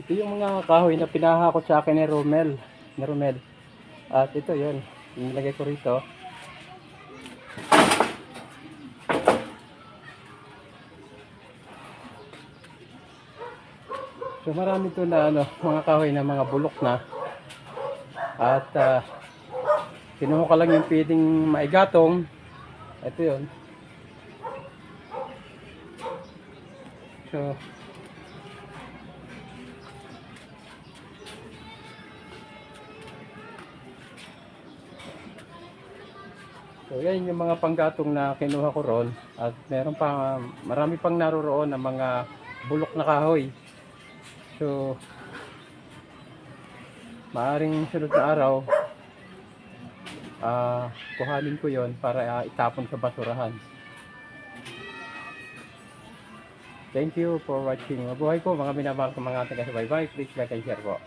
Ito yung mga kahoy na pinahakot sa akin ni Romel. Ni Romel. At ito yun. Inilagay ko rito. So marami to na ano, mga kahoy na mga bulok na. At uh, kinuha ko lang yung pwedeng maigatong. Ito yun. So, So yan yung mga panggatong na kinuha ko ron at meron pa marami pang naroroon ng mga bulok na kahoy. So maaring sunod na araw ah kuhanin ko yon para ah, itapon sa basurahan. Thank you for watching. Mabuhay po mga minamahal ko mga taga-subaybay. Please like and share po.